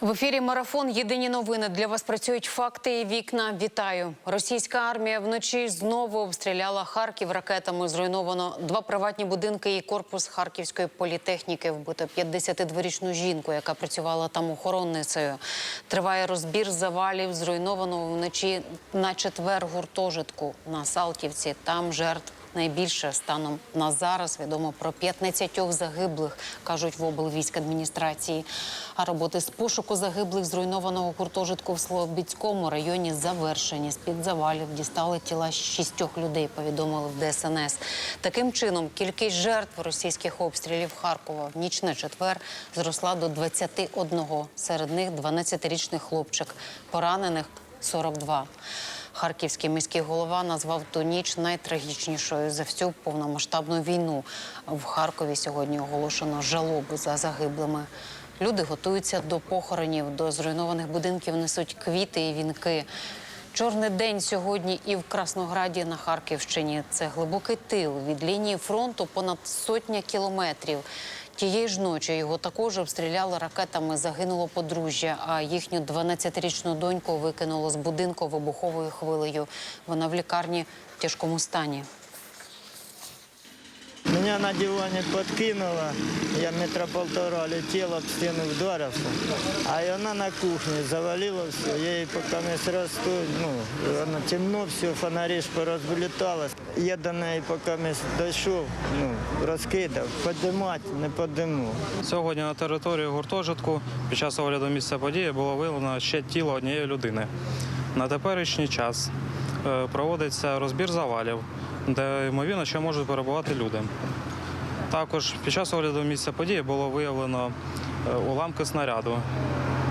В ефірі марафон. Єдині новини для вас працюють факти і вікна. Вітаю. Російська армія вночі знову обстріляла Харків ракетами. Зруйновано два приватні будинки і корпус Харківської політехніки. Вбито 52-річну жінку, яка працювала там охоронницею. Триває розбір завалів. Зруйновано вночі на четвер гуртожитку на Салтівці. Там жертв Найбільше станом на зараз відомо про 15 загиблих, кажуть в облвійськадміністрації. А роботи з пошуку загиблих зруйнованого гуртожитку в Слобідському районі завершені. З-під завалів дістали тіла шістьох людей, повідомили в ДСНС. Таким чином, кількість жертв російських обстрілів Харкова в ніч на четвер зросла до 21. Серед них 12-річний хлопчик, поранених 42. Харківський міський голова назвав ту ніч найтрагічнішою за всю повномасштабну війну. В Харкові сьогодні оголошено жалобу за загиблими. Люди готуються до похоронів, до зруйнованих будинків несуть квіти і вінки. Чорний день сьогодні і в Краснограді на Харківщині. Це глибокий тил від лінії фронту понад сотня кілометрів. Тієї ж ночі його також обстріляли ракетами. Загинуло подружжя, а їхню 12-річну доньку викинуло з будинку вибуховою хвилею. Вона в лікарні в тяжкому стані. Меня на диване подкинуло, я метра полтора летел, об стену вдарился. А и она на кухне завалила все. Я ей пока не сразу, ну, она темно, все, фонари ж поразлеталось. Я до неї поки не дійшов, ну, розкидав, подимати не подиму. Сьогодні на території гуртожитку під час огляду місця події було виявлено ще тіло однієї людини. На теперішній час е, проводиться розбір завалів, де ймовірно ще можуть перебувати люди. Також під час огляду місця події було виявлено е, уламки снаряду,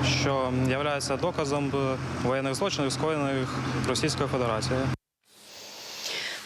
що є доказом е, воєнних злочинів, скоєних Російською Федерацією.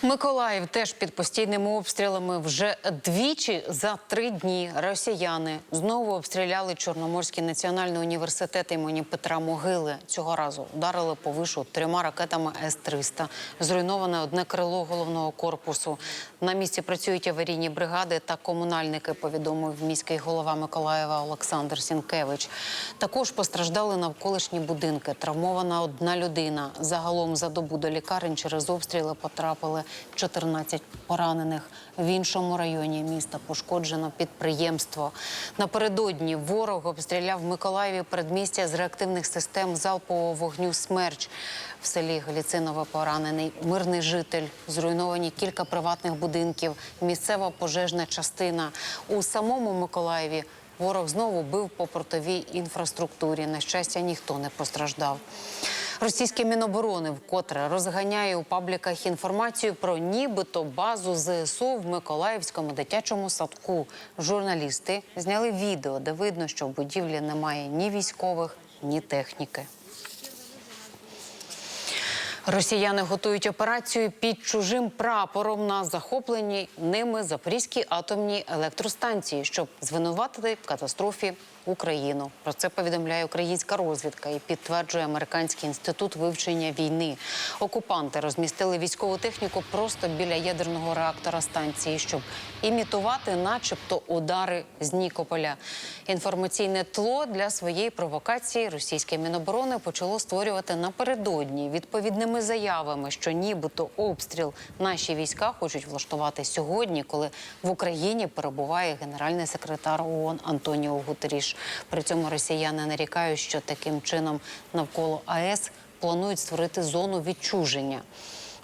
Миколаїв теж під постійними обстрілами вже двічі за три дні росіяни знову обстріляли Чорноморський національний університет імені Петра Могили. Цього разу ударили по вишу трьома ракетами С-300. Зруйноване одне крило головного корпусу. На місці працюють аварійні бригади та комунальники. Повідомив міський голова Миколаєва Олександр Сінкевич. Також постраждали навколишні будинки. Травмована одна людина. Загалом за добу до лікарень через обстріли потрапили 14 поранених. В іншому районі міста пошкоджено підприємство. Напередодні ворог обстріляв Миколаєві передмістя з реактивних систем залпового вогню «Смерч». В селі Галіцинове поранений мирний житель. Зруйновані кілька приватних будинків, місцева пожежна частина. У самому Миколаєві ворог знову бив по портовій інфраструктурі. На щастя, ніхто не постраждав. Російське міноборони вкотре розганяє у пабліках інформацію про нібито базу ЗСУ в Миколаївському дитячому садку. Журналісти зняли відео, де видно, що в будівлі немає ні військових, ні техніки. Росіяни готують операцію під чужим прапором на захопленій ними Запорізькій атомній електростанції, щоб звинуватити в катастрофі Україну. Про це повідомляє українська розвідка і підтверджує американський інститут вивчення війни. Окупанти розмістили військову техніку просто біля ядерного реактора станції, щоб імітувати, начебто, удари з Нікополя. Інформаційне тло для своєї провокації російське міноборони почало створювати напередодні відповідними заявами, що нібито обстріл наші війська хочуть влаштувати сьогодні, коли в Україні перебуває генеральний секретар ООН Антоніо Гутеріш. При цьому росіяни нарікають, що таким чином навколо АЕС планують створити зону відчуження.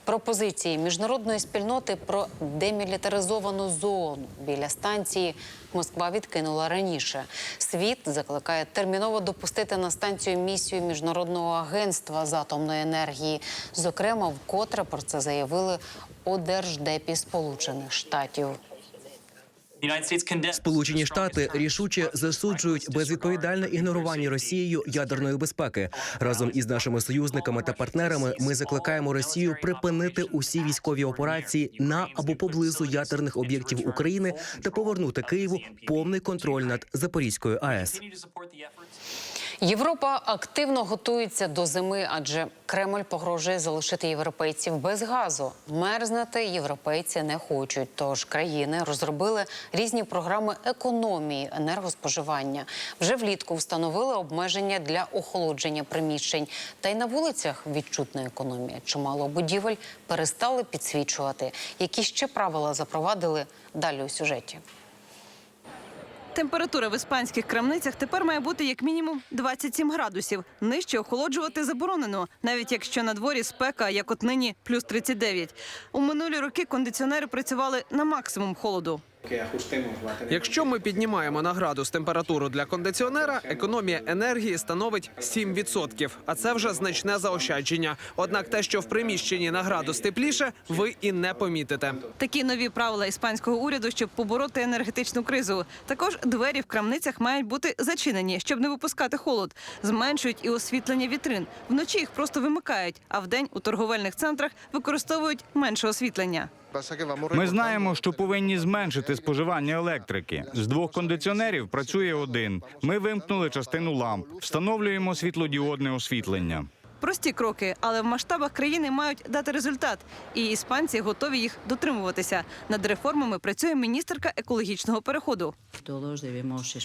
Пропозиції міжнародної спільноти про демілітаризовану зону біля станції Москва відкинула раніше. Світ закликає терміново допустити на станцію місію міжнародного агентства з атомної енергії. Зокрема, вкотре про це заявили у держдепі Сполучених Штатів. Сполучені Штати рішуче засуджують безвідповідальне ігнорування Росією ядерної безпеки. Разом із нашими союзниками та партнерами ми закликаємо Росію припинити усі військові операції на або поблизу ядерних об'єктів України та повернути Києву повний контроль над Запорізькою АЕС. Європа активно готується до зими, адже Кремль погрожує залишити європейців без газу. Мерзнути європейці не хочуть. Тож країни розробили різні програми економії енергоспоживання. Вже влітку встановили обмеження для охолодження приміщень. Та й на вулицях відчутна економія. Чимало будівель перестали підсвічувати. Які ще правила запровадили далі у сюжеті. Температура в іспанських крамницях тепер має бути як мінімум 27 градусів. Нижче охолоджувати заборонено, навіть якщо на дворі спека, як от нині, плюс 39. У минулі роки кондиціонери працювали на максимум холоду. Якщо ми піднімаємо на градус температуру для кондиціонера, економія енергії становить 7%. А це вже значне заощадження. Однак те, що в приміщенні на градус тепліше, ви і не помітите. Такі нові правила іспанського уряду, щоб побороти енергетичну кризу. Також двері в крамницях мають бути зачинені, щоб не випускати холод. Зменшують і освітлення вітрин. Вночі їх просто вимикають, а вдень у торговельних центрах використовують менше освітлення. Ми знаємо, що повинні зменшити споживання електрики. З двох кондиціонерів працює один. Ми вимкнули частину ламп, встановлюємо світлодіодне освітлення. Прості кроки, але в масштабах країни мають дати результат. І іспанці готові їх дотримуватися. Над реформами працює міністерка екологічного переходу.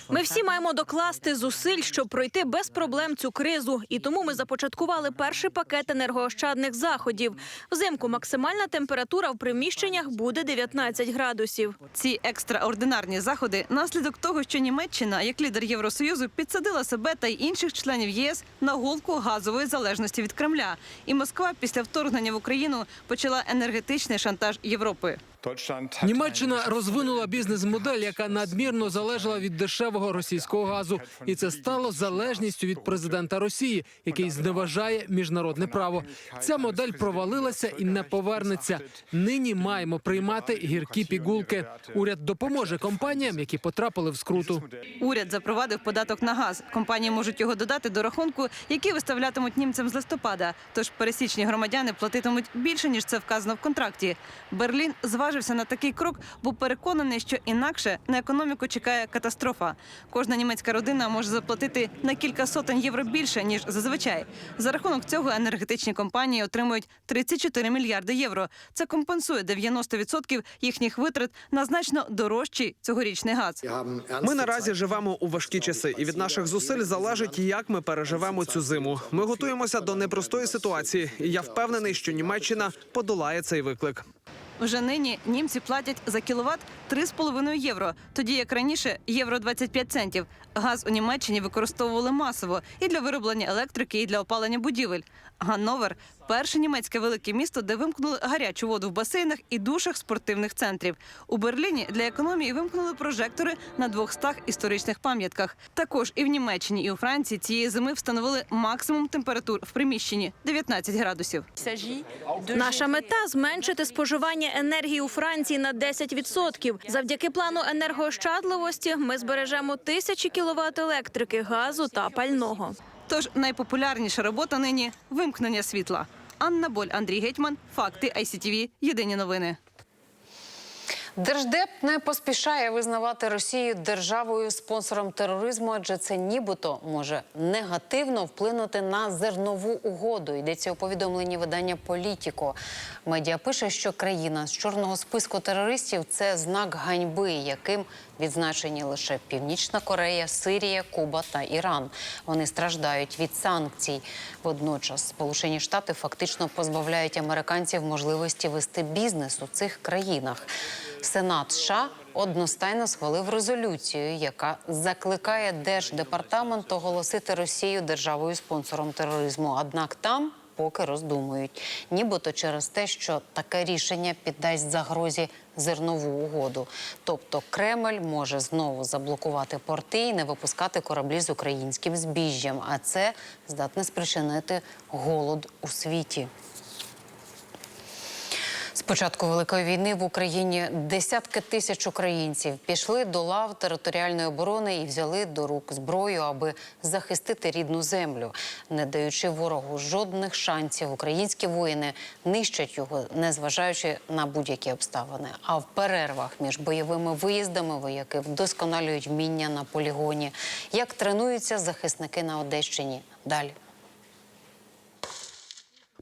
Ми всі маємо докласти зусиль, щоб пройти без проблем цю кризу. І тому ми започаткували перший пакет енергоощадних заходів. Взимку максимальна температура в приміщеннях буде 19 градусів. Ці екстраординарні заходи наслідок того, що Німеччина, як лідер Євросоюзу, підсадила себе та й інших членів ЄС на голку газової залежності від Кремля. І Москва після вторгнення в Україну почала енергетичний шантаж Європи. Німеччина розвинула бізнес-модель, яка надмірно залежала від дешевого російського газу, і це стало залежністю від президента Росії, який зневажає міжнародне право. Ця модель провалилася і не повернеться. Нині маємо приймати гіркі пігулки. Уряд допоможе компаніям, які потрапили в скруту. Уряд запровадив податок на газ. Компанії можуть його додати до рахунку, який виставлятимуть німцям з листопада. Тож пересічні громадяни платитимуть більше ніж це вказано в контракті. Берлін зважився на такий крок, бо переконаний, що інакше на економіку чекає катастрофа. Кожна німецька родина може заплатити на кілька сотень євро більше ніж зазвичай. За рахунок цього енергетичні компанії отримують 34 мільярди євро. Це компенсує 90% їхніх витрат на значно дорожчий цьогорічний газ. Ми наразі живемо у важкі часи, і від наших зусиль залежить, як ми переживемо цю зиму. Ми готуємося до непростої ситуації, і я впевнений, що Німеччина подолає цей виклик. Вже нині німці платять за кіловат 3,5 євро, тоді як раніше євро 25 центів. Газ у Німеччині використовували масово і для вироблення електрики, і для опалення будівель. Ганновер перше німецьке велике місто, де вимкнули гарячу воду в басейнах і душах спортивних центрів. У Берліні для економії вимкнули прожектори на 200 історичних пам'ятках. Також і в Німеччині, і у Франції цієї зими встановили максимум температур в приміщенні 19 градусів. Наша мета зменшити споживання енергії у Франції на 10%. Завдяки плану енергоощадливості ми збережемо тисячі кіловат електрики, газу та пального. Тож найпопулярніша робота нині вимкнення світла. Анна Боль, Андрій Гетьман, факти ICTV, Єдині новини. Держдеп не поспішає визнавати Росію державою спонсором тероризму, адже це нібито може негативно вплинути на зернову угоду. Йдеться у повідомленні видання Політіко. Медіа пише, що країна з чорного списку терористів це знак ганьби, яким відзначені лише Північна Корея, Сирія, Куба та Іран. Вони страждають від санкцій. Водночас Сполучені Штати фактично позбавляють американців можливості вести бізнес у цих країнах. Сенат США одностайно схвалив резолюцію, яка закликає держдепартамент оголосити Росію державою спонсором тероризму. Однак там поки роздумують, нібито через те, що таке рішення піддасть загрозі зернову угоду. Тобто Кремль може знову заблокувати порти і не випускати кораблі з українським збіжжям. А це здатне спричинити голод у світі. Початку великої війни в Україні десятки тисяч українців пішли до лав територіальної оборони і взяли до рук зброю, аби захистити рідну землю, не даючи ворогу жодних шансів. Українські воїни нищать його, незважаючи на будь-які обставини. А в перервах між бойовими виїздами вояки вдосконалюють вміння на полігоні. Як тренуються захисники на Одещині? Далі.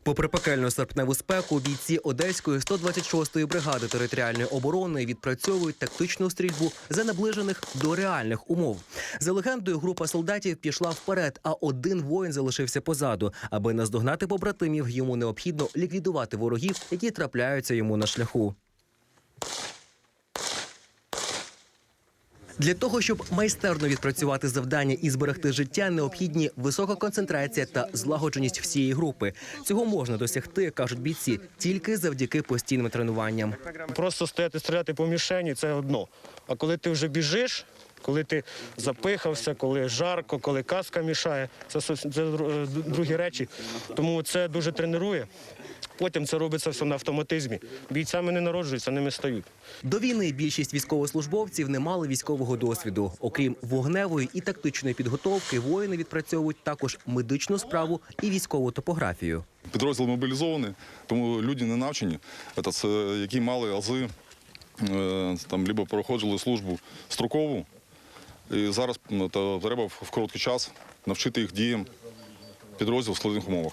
Попри пекельну серпневу спеку, бійці Одеської 126-ї бригади територіальної оборони відпрацьовують тактичну стрільбу за наближених до реальних умов. За легендою, група солдатів пішла вперед, а один воїн залишився позаду. Аби наздогнати побратимів, йому необхідно ліквідувати ворогів, які трапляються йому на шляху. Для того щоб майстерно відпрацювати завдання і зберегти життя, необхідні висока концентрація та злагодженість всієї групи. Цього можна досягти, кажуть бійці, тільки завдяки постійним тренуванням. Просто стояти стріляти по мішені це одно. А коли ти вже біжиш, коли ти запихався, коли жарко, коли каска мішає, це, це другі речі. Тому це дуже тренує. Потім це робиться все на автоматизмі. Бійцями не народжуються, ними стають. До війни більшість військовослужбовців не мали військового досвіду. Окрім вогневої і тактичної підготовки, воїни відпрацьовують також медичну справу і військову топографію. Підрозділ мобілізований, тому люди не навчені, Це, це які мали ази, е, там, либо проходили службу строкову. І зараз треба в короткий час навчити їх діям підрозділ в складних умовах.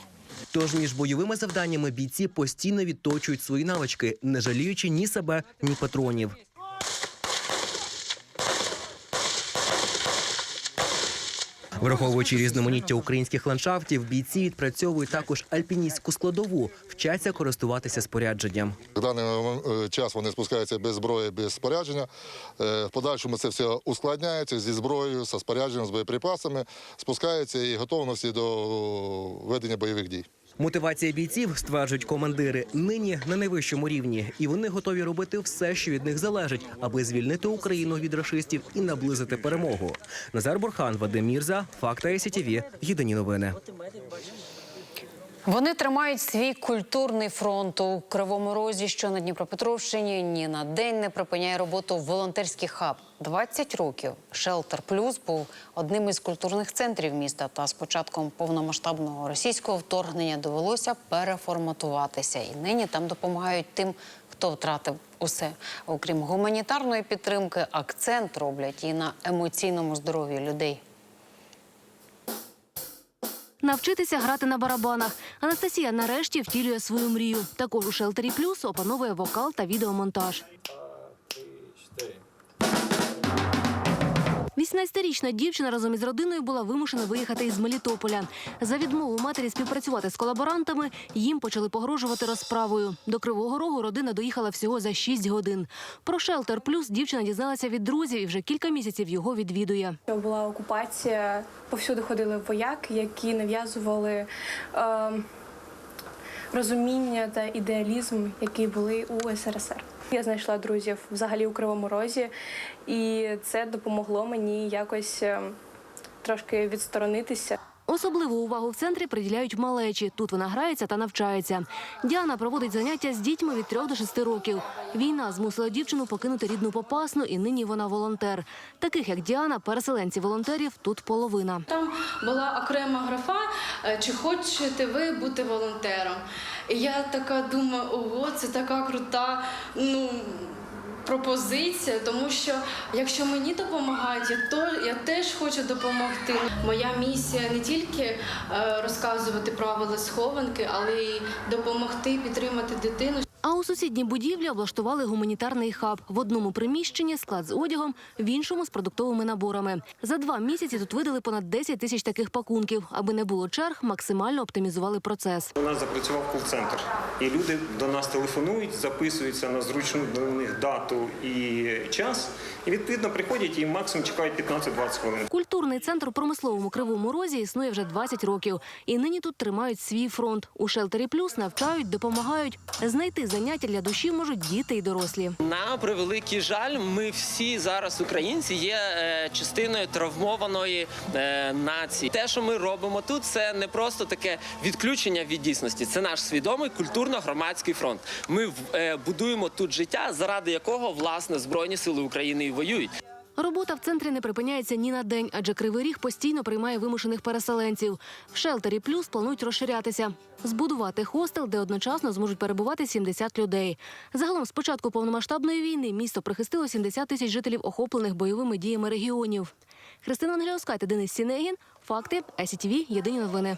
Тож між бойовими завданнями бійці постійно відточують свої навички, не жаліючи ні себе, ні патронів. Враховуючи різноманіття українських ландшафтів, бійці відпрацьовують також альпіністську складову, вчаться користуватися спорядженням. В даний е, час вони спускаються без зброї, без спорядження. Е, В подальшому це все ускладняється зі зброєю, зі спорядженням, з боєприпасами, спускаються і готовності до ведення бойових дій. Мотивація бійців, стверджують командири, нині на найвищому рівні, і вони готові робити все, що від них залежить, аби звільнити Україну від рашистів і наблизити перемогу. Назар Бурхан, Вадим Мірза, Факта СІТВ, Єдині новини. Вони тримають свій культурний фронт у Кривому Розі, що на Дніпропетровщині ні на день не припиняє роботу волонтерський хаб. 20 років Шелтер Плюс був одним із культурних центрів міста. Та з початком повномасштабного російського вторгнення довелося переформатуватися. І нині там допомагають тим, хто втратив усе. Окрім гуманітарної підтримки, акцент роблять і на емоційному здоров'ї людей. Навчитися грати на барабанах. Анастасія нарешті втілює свою мрію. Також у Шелтері Плюс опановує вокал та відеомонтаж. 18-річна дівчина разом із родиною була вимушена виїхати із Мелітополя. За відмову матері співпрацювати з колаборантами їм почали погрожувати розправою. До Кривого Рогу родина доїхала всього за 6 годин. Про Шелтер Плюс дівчина дізналася від друзів і вже кілька місяців його відвідує. Була окупація, повсюди ходили вояки, які нав'язували е, розуміння та ідеалізм, які були у СРСР. Я знайшла друзів взагалі у Кривому Розі, і це допомогло мені якось е, трошки відсторонитися. Особливу увагу в центрі приділяють малечі. Тут вона грається та навчається. Діана проводить заняття з дітьми від 3 до 6 років. Війна змусила дівчину покинути рідну попасну, і нині вона волонтер. Таких як Діана, переселенців волонтерів тут половина. Там була окрема графа, е, чи хочете ви бути волонтером. І я така думаю, ого, це така крута ну, пропозиція, тому що якщо мені допомагають, я, то, я теж хочу допомогти. Моя місія не тільки е, розказувати правила схованки, але й допомогти підтримати дитину. А у сусідній будівлі облаштували гуманітарний хаб. В одному приміщенні склад з одягом, в іншому з продуктовими наборами. За два місяці тут видали понад 10 тисяч таких пакунків. Аби не було черг, максимально оптимізували процес. У нас запрацював кол-центр, і люди до нас телефонують, записуються на зручну для них дату і час, і відповідно приходять і максимум чекають 15-20 хвилин. Культурний центр у промисловому кривому розі існує вже 20 років. І нині тут тримають свій фронт. У шелтері плюс навчають, допомагають знайти заняття для душі можуть діти і дорослі. На превеликий жаль, ми всі зараз українці є е, частиною травмованої е, нації. Те, що ми робимо тут, це не просто таке відключення від дійсності. Це наш свідомий культурно-громадський фронт. Ми е, будуємо тут життя, заради якого власне збройні сили України і воюють. Робота в центрі не припиняється ні на день, адже Кривий Ріг постійно приймає вимушених переселенців. В шелтері плюс планують розширятися, збудувати хостел, де одночасно зможуть перебувати 70 людей. Загалом, з початку повномасштабної війни, місто прихистило 70 тисяч жителів, охоплених бойовими діями регіонів. Христина Англіоскай та Денис Сінегін. Факти СІТВ. Єдині новини.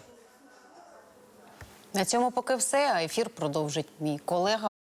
На цьому поки все. А ефір продовжить мій колега.